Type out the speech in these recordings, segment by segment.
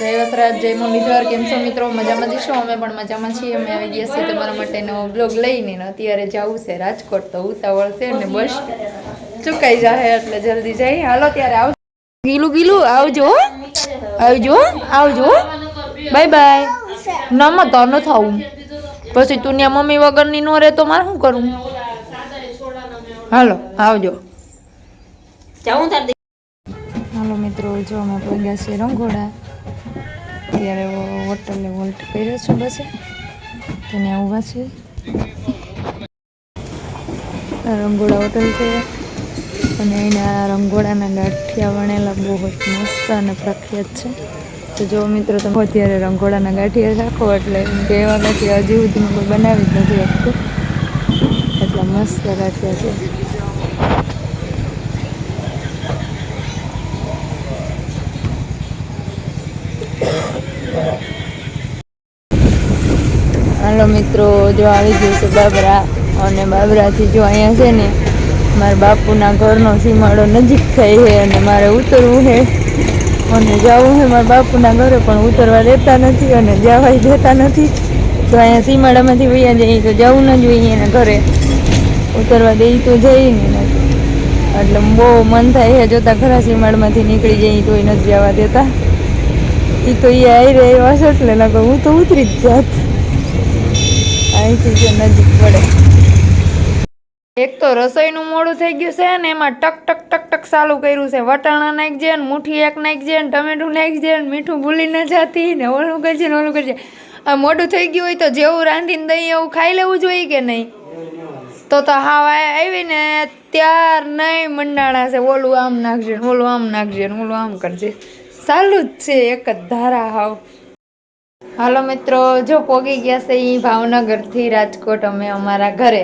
જય વસરાજ જય મુરલીધર કેમ છો મિત્રો? મજામાં જઈશું અમે પણ મજામાં છીએ. અમે આવી ગયા છીએ તમારા માટે નવો બ્લોગ લઈને અત્યારે જવું છે રાજકોટ તો ઉતાવળ છે ને બસ ચુકાઈ જાય એટલે જલ્દી જઈ. હાલો ત્યારે આવ ગીલું ગીલું આવજો આવજો આવજો બાય બાય. ના તો ન થવું પછી તું ત્યાં મમ્મી વગરની નો રહે તો મારે શું કરું? હાલો આવજો. જાઉં તાર હાલો મિત્રો જો અમે પહોંચ્યા છીએ રંગોડા ત્યારે હોટલે વોલ્ટ કર્યો છું બસ. તો ત્યાં ઊભા છે આ રંગોડા હોટલ છે. અને એના રંગોળાના ગાંઠિયા વણેલા બહુ મસ્ત અને પ્રખ્યાત છે. તો જો મિત્રો તમે અત્યારે રંગોળાના ગાંઠિયા રાખો એટલે એમ કે એવા ગાંઠિયા હજી સુધી બનાવી જ નથી શકતું. એટલા મસ્ત ગાંઠિયા છે. હાલો મિત્રો, જો આવી ગયું છે બાબરા અને બાબરાથી જો અહીંયા છે ને, મારા બાપુના ઘરનો સીમાડો નજીક થાય છે અને મારે ઉતરવું છે. અને જવું છે મારા બાપુના ઘરે, પણ ઉતરવા દેતા નથી અને જવાય દેતા નથી. તો અહીંયા સીમાડામાંથી વૈયા જઈએ, તો જવું ન જોઈએ એના ઘરે. ઉતરવા દે તો જઈએ ને એટલે બહુ મન થાય છે, જોતા ખરા સીમાડમાંથી નીકળી જઈએ તોય નથી જવા દેતા. એ તો એ આવી રહ્યા હશે એટલે હું તો ઉતરી જ જાત. અહીંથી જે નજીક પડે. એક તો રસોઈનું મોડું થઈ ગયું છે ને એમાં ટક ટક ટક ટક ચાલુ કર્યું છે. વટાણા નાખજે ને મુઠ્ઠી એક નાખજે ને ટમેટું નાખજે ને મીઠું ભૂલી ન જતી ને ઓલું કરજે ને ઓલું કરજે. આ મોડું થઈ ગયું હોય તો જેવું રાંધીને દહીં એવું ખાઈ લેવું જોઈએ કે નહીં? તો તો હાવ આ- આવી ને ત્યાર નહીં મંડાણા છે. ઓલું આમ નાખજે ઓલું આમ નાખજે ઓલું આમ કરજે. ચાલુ જ છે એક જ ધારા હાવ. હાલો મિત્રો, જો પોગી ગયા છે એ ભાવનગરથી રાજકોટ અમે અમારા ઘરે.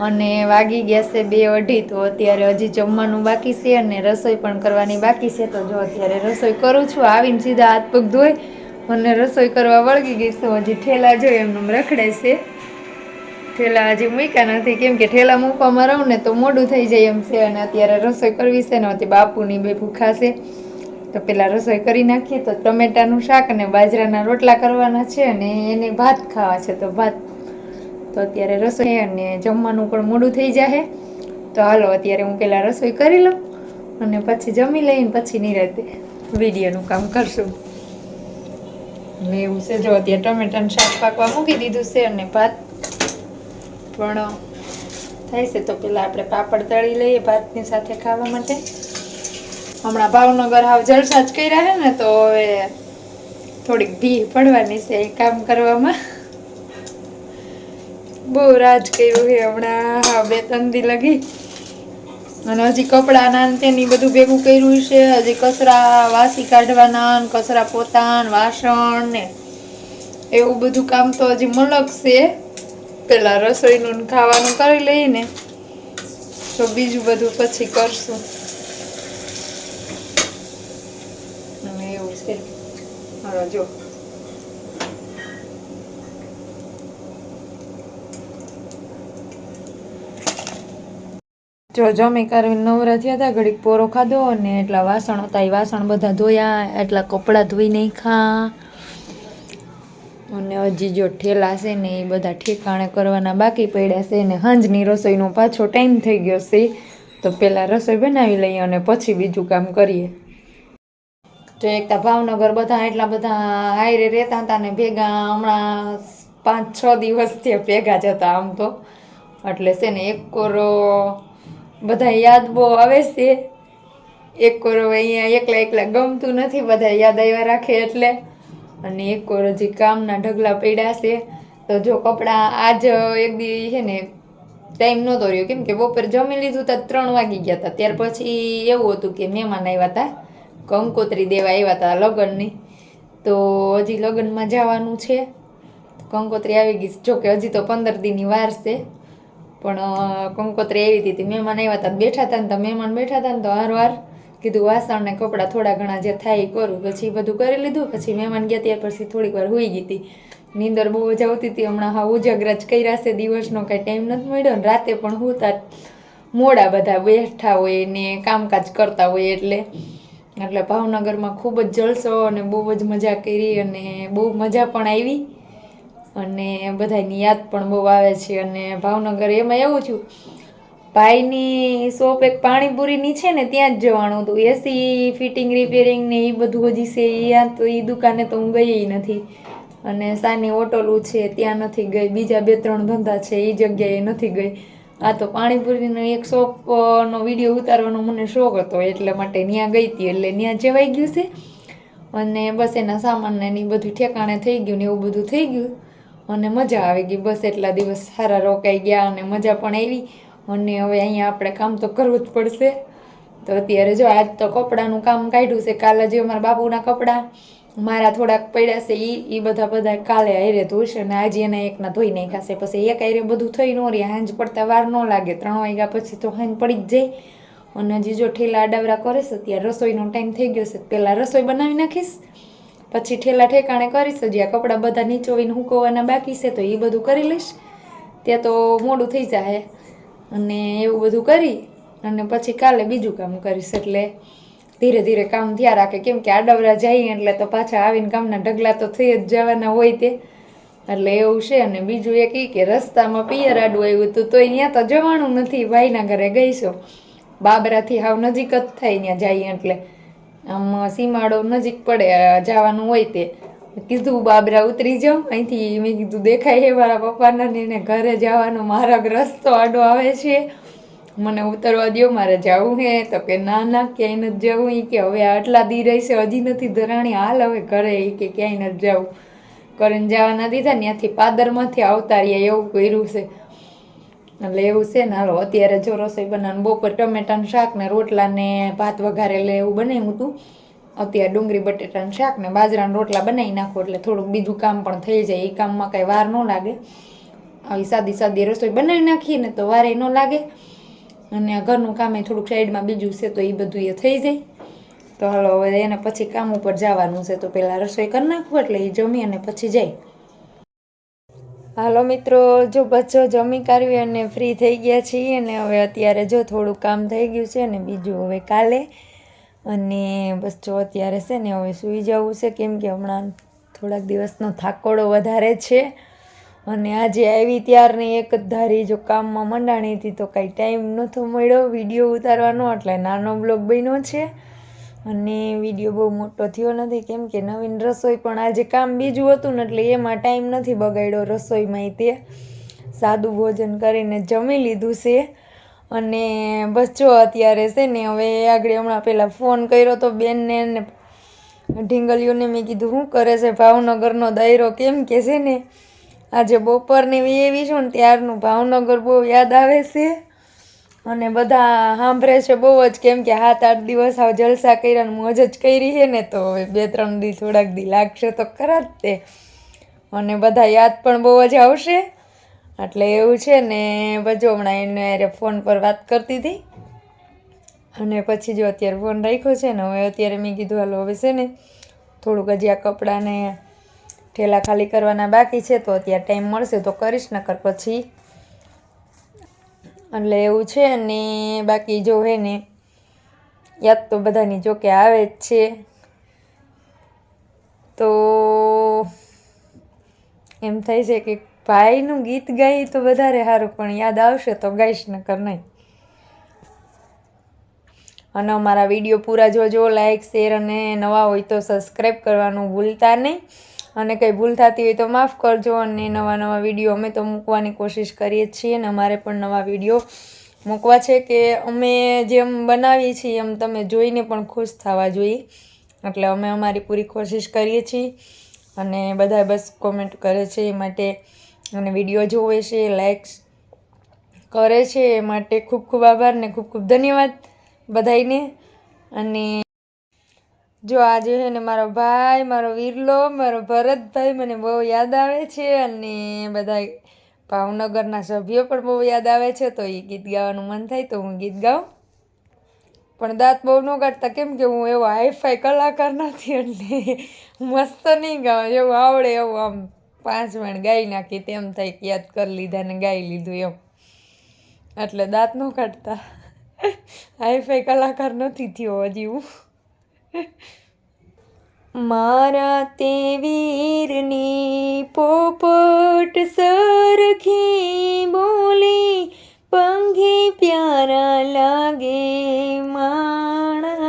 અને વાગી ગયા છે બે અઢી, તો અત્યારે હજી જમવાનું બાકી છે અને રસોઈ પણ કરવાની બાકી છે. તો જો અત્યારે રસોઈ કરું છું, આવીને સીધા હાથ પગ ધોઈ અને રસોઈ કરવા વળગી ગઈ છું. હજી ઠેલા જોઈ એમનું રખડે છે. ઠેલા હજી મૂક્યા નથી, કેમ કે ઠેલા મૂકવામાં રહું ને તો મોડું થઈ જાય એમ છે. અને અત્યારે રસોઈ કરવી છે ને બાપુની બે ભૂખા છે. તો પેલા રસોઈ કરી નાખીએ તો ટમેટાનું શાક અને બાજરાના રોટલા કરવાના છે અને એને ભાત ખાવા છે તો ભાત. તો અત્યારે રસોઈ અને જમવાનું પણ મોડું થઈ જાય તો હાલો અત્યારે હું પેલા રસોઈ કરી લઉં અને પછી જમી લઈને પછી નિરાતે વિડીયોનું કામ કરશું. અને એવું છે, જો અત્યારે ટમેટાનું શાક પાકવા મૂકી દીધું છે અને ભાત પણ થાય છે. તો પેલા આપણે પાપડ તળી લઈએ ભાતની સાથે ખાવા માટે. હમણાં ભાવનગર હાવ જલસા જ કર્યા છે ને, તો હવે થોડીક ભી પડવાની છે એ કામ કરવામાં. બહુ રાજ કર્યું છે હમણાં હા બે તંદી લગી. અને હજી કપડાં નાન તેની બધું ભેગું કર્યું છે, હજી કચરા વાસી કાઢવાના ને કચરા પોતાન, વાસણ ને એવું બધું કામ તો હજી મળકશે પેલા રસોઈનું ને ખાવાનું કરી લઈને, તો બીજું બધું પછી કરશું અને એવું છે હવે જો જો જમી કરવી નવરા થયા હતા, ઘડીક પોરો ખાધો અને એટલા વાસણ હતા. એ વાસણ બધા ધોયા, એટલા કપડાં ધોઈ નહીં ખા અને હજી જો ઠેલા છે ને એ બધા ઠેકાણે કરવાના બાકી પડ્યા છે ને હાંજની રસોઈનો પાછો ટાઈમ થઈ ગયો છે. તો પહેલાં રસોઈ બનાવી લઈએ અને પછી બીજું કામ કરીએ. જો એક તો ભાવનગર બધા એટલા બધા હાઈરે રહેતા હતા ને ભેગા હમણાં પાંચ છ દિવસથી ભેગા જ હતા આમ તો. એટલે છે ને એક કોરો બધા યાદ બહુ આવે છે. એક કોરો અહીંયા એકલા એકલા ગમતું નથી, બધા યાદ આવ્યા રાખે એટલે. અને એક કોરો જે કામના ઢગલા પડ્યા છે, તો જો કપડાં આજ એક દી છે ને ટાઈમ નહોતો રહ્યો. કેમ કે બપોર જમી લીધું તો, ત્રણ વાગી ગયા હતા ત્યાર પછી એવું હતું કે મહેમાન આવ્યા હતા કંકોત્રી દેવા આવ્યા હતા લગ્નની. તો હજી લગ્નમાં જવાનું છે. કંકોત્રી આવી ગઈ જો કે હજી તો પંદર દીની વાર છે. પણ કંકોત્રી આવી હતી મહેમાન આવ્યા હતા બેઠા હતા ને તો મહેમાન બેઠા હતા ને તો હારવાર કીધું વાસણ ને કપડાં થોડા ઘણા જે થાય એ કરું. પછી બધું કરી લીધું. પછી મહેમાન ગયા ત્યાર પછી થોડીક વાર હોઈ ગઈ હતી. નીંદર બહુ જ આવતી હતી. હમણાં હા ઉજાગ્રજ કર્યા છે. દિવસનો કાંઈ ટાઈમ નથી મળ્યો ને રાતે પણ હું મોડા બધા બેઠા હોય ને કામકાજ કરતા હોય એટલે. એટલે ભાવનગરમાં ખૂબ જ જલસો અને બહુ જ મજા કરી અને બહુ મજા પણ આવી. અને બધાની યાદ પણ બહુ આવે છે અને ભાવનગર એમાં એવું થયું, ભાઈની શોપ એક પાણીપુરીની છે ને ત્યાં જ જવાનું હતું. એસી ફિટિંગ રિપેરિંગ ને એ બધું હજી છે યા તો એ દુકાને તો હું ગઈ નથી. અને સાની હોટલું છે, ત્યાં નથી ગઈ. બીજા બે ત્રણ ધંધા છે એ જગ્યાએ નથી ગઈ. આ તો પાણીપુરીનો એક શોપનો વીડિયો ઉતારવાનો મને શોખ હતો, એટલે માટે ત્યાં ગઈ હતી, એટલે ત્યાં જવાઈ ગયું છે. અને બસ એના સામાનને એની બધું ઠેકાણે થઈ ગયું ને એવું બધું થઈ ગયું. અને મજા આવી ગઈ, બસ એટલા દિવસ સારા રોકાઈ ગયા અને મજા પણ આવી. અને હવે અહીંયા આપણે કામ તો કરવું જ પડશે. તો અત્યારે જો આજ તો કપડાનું કામ કાઢ્યું છે, કાલે જે અમારા બાપુના કપડાં. મારા થોડાક પડ્યા છે એ એ બધા બધા કાલે આયરે ધોશે અને આજે એના એકના ધોઈ નાખ્યા છે. પછી એક આયરે બધું થઈ ન રહે, હાંજ પડતા વાર ન લાગે. ત્રણ વાગ્યા પછી તો હાંજ પડી જ જાય. અને હજી જો ઠેલા અડાવરા કરે છે ત્યારે રસોઈનો ટાઈમ થઈ ગયો છે. પહેલાં રસોઈ બનાવી નાખીશ, પછી ઠેલા ઠેકાણે કરીશ, હજી આ કપડાં બધા નીચોવીને હુકવવાના બાકી છે, તો એ બધું કરી લઈશ. ત્યાં તો મોડું થઈ જાય અને એવું બધું કરી, અને પછી કાલે બીજું કામ કરીશ, એટલે ધીરે ધીરે કામ થયા રાખે. કેમ કે આડવરા જઈએ એટલે તો પાછા આવીને કામના ઢગલા તો થઈ જ જવાના હોય તે. એટલે એવું છે. અને બીજું એક એ કે રસ્તામાં પિયર આડું આવ્યું હતું તો ત્યાં તો જવાનું નથી. ભાઈના ઘરે ગઈશું. બાબરાથી હાવ નજીક જ થાય ત્યાં જઈએ એટલે. આમ સીમાડો નજીક પડે જવાનું હોય તે. કીધું બાબરા ઉતરી જાઉં અહીંથી મેં કીધું દેખાય છે મારા પપ્પાના ને એને ઘરે જવાનો મારા રસ્તો આડો આવે છે. મને ઉતરવા દો મારે જવું હે. તો કે ના ના, ક્યાંય નથી જવું. એ કે હવે આટલા દી રહેશે, હજી નથી ધરાણી. હાલ હવે ઘરે એ કે ક્યાંય નથી જવું. કરીને જવાના દીધા ને ત્યાંથી પાદરમાંથી આવતા રહ્યા, એવું કર્યું છે. એટલે એવું છે ને, હાલો, અત્યારે જો રસોઈ બનાવવાનું બપોર ટમેટાનું શાક ને રોટલા ને ભાત વઘારેલે એવું બનાવ્યું હતું. અત્યારે ડુંગળી બટેટાનું શાક ને બાજરાના રોટલા બનાવી નાખો, એટલે થોડુંક બીજું કામ પણ થઈ જાય. એ કામમાં કાંઈ વાર ન લાગે. આવી સાદી સાદી રસોઈ બનાવી નાખીએ ને તો વારે ન લાગે. અને ઘરનું કામ એ થોડુંક સાઈડમાં બીજું છે, તો એ બધું એ થઈ જાય. તો હાલો, હવે એને પછી કામ ઉપર જવાનું છે, તો પહેલાં રસોઈ કરી નાખવું એટલે એ જમી અને પછી જાય. હાલો મિત્રો, જો બચ્ચો જમી કાઢવી અને ફ્રી થઈ ગયા છીએ, અને હવે અત્યારે જો થોડું કામ થઈ ગયું છે ને બીજું હવે કાલે. અને જો અત્યારે છે ને, હવે સૂઈ જવું છે, કેમ કે હમણાં થોડાક દિવસનો થાકોડો વધારે છે. અને આજે આવી ત્યારની એક જ ધારી જો કામમાં મંડાણી હતી તો કાંઈ ટાઈમ નહોતો મળ્યો. વીડિયો ઉતારવાનો, એટલે નાનો બ્લોગ બન્યો છે. અને વીડિયો બહુ મોટો થયો નથી. કેમ કે નવીન રસોઈ પણ આજે કામ બીજું હતું ને, એટલે એમાં ટાઈમ નથી બગાડ્યો રસોઈમાં તે. સાદું ભોજન કરીને જમી લીધું છે. અને બસ જો અત્યારે છે ને, હવે આગળ હમણાં પહેલાં ફોન કર્યો તો બેનને ઢીંગલીઓને મેં કીધું, શું કરે છે? ભાવનગરનો દાયરો કેમ કે છે ને? આજે બપોરની એવી છું ને ત્યારનું ભાવનગર બહુ યાદ આવે છે. અને બધા સાંભળે છે બહુ જ કેમ કે સાત આઠ દિવસ આવ જલસા કર્યા ને મોજ જ કરી છે ને તો હવે બે ત્રણ દી થોડાક દી લાગશે તો ખરા જ તે. અને બધા યાદ પણ બહુ જ આવશે. એટલે એવું છે ને બજો હમણાં એને ફોન પર વાત કરતી હતી. અને પછી જો અત્યારે ફોન રાખ્યો છે ને હવે અત્યારે મેં કીધું, હાલો, હવે છે ને થોડુંક હજી આ કપડાને ઠેલા ખાલી કરવાના બાકી છે, તો અત્યારે ટાઈમ મળશે તો કરીશ, નકર પછી. એટલે એવું છે ને, બાકી જો હે ને, યાદ તો બધાની જો કે આવે જ છે. તો એમ થાય છે કે ભાઈનું ગીત ગાઈ તો વધારે સારું, પણ યાદ આવશે તો ગાઈશ, નકર નહીં. અને અમારા વીડિયો પૂરા જોજો લાઈક શેર અને નવા હોય તો સબસ્ક્રાઈબ કરવાનું ભૂલતા નહીં. અને કંઈ ભૂલ થતી હોય તો માફ કરજો અને નવા નવા વીડિયો અમે તો મૂકવાની કોશિશ કરીએ છીએ અને અમારે પણ નવા વીડિયો મૂકવા છે કે અમે જેમ બનાવીએ છીએ એમ તમે જોઈને પણ ખુશ થવા જોઈએ. એટલે અમે અમારી પૂરી કોશિશ કરીએ છીએ અને બધા બસ કોમેન્ટ કરે છે એ માટે અને વીડિયો જોવે છે લાઇક્સ કરે છે એ માટે ખૂબ ખૂબ આભાર ને ખૂબ ખૂબ ધન્યવાદ બધાયને અને જો આજે હે ને મારો ભાઈ, મારો વિરલો, મારો ભરતભાઈ મને બહુ યાદ આવે છે અને બધા ભાવનગરના સભ્યો પણ બહુ યાદ આવે છે, તો એ ગીત ગાવાનું મન થાય તો હું ગીત ગાઉં. પણ દાંત બહુ ન કાઢતા કેમ કે હું એવો હાઈફાઈ કલાકાર નથી એટલે મસ્ત નહીં ગાઉં, એવું આવડે એવું આમ પાંચ મિનિટ ગાઈ નાખી તેમ થાય કે યાદ કરી લીધા ને ગાઈ લીધું એમ. એટલે દાંત ન કાઢતા. હાઈફાઈ કલાકાર નથી થયો હજી હું. મારા તે વીરની પોપટ સરખી બોલી, પંખી પ્યારા લાગે માણારાજ.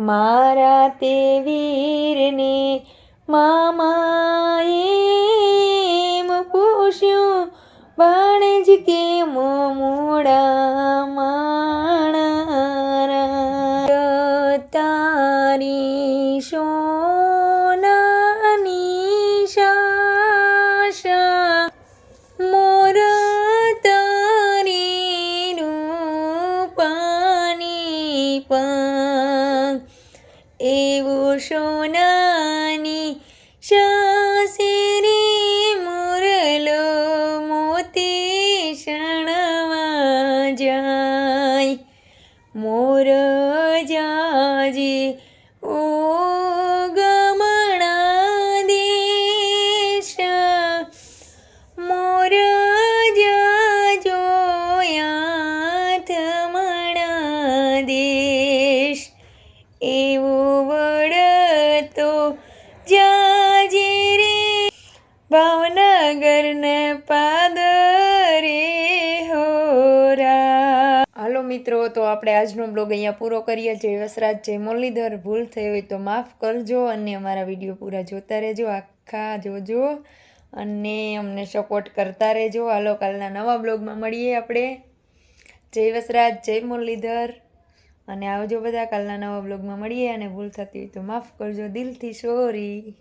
મારા તે વીરને મામાએ એમ પૂછ્યું ભાણેજ કેમ મોડા એવું સોનાની શાસે તો આપણે આજનો બ્લોગ અહીંયા પૂરો કરીએ. જય વસરાજ, જય મુરલીધર. ભૂલ થઈ હોય તો માફ કરજો અને અમારા વીડિયો પૂરા જોતા રહેજો, આખા જોજો અને અમને સપોર્ટ કરતા રહેજો. હાલો, કાલના નવા બ્લોગમાં મળીએ આપણે. જય વસરાજ, જય મુરલીધર. અને આવજો બધા કાલના નવા બ્લોગમાં મળીએ અને ભૂલ થતી હોય તો માફ કરજો. દિલથી સોરી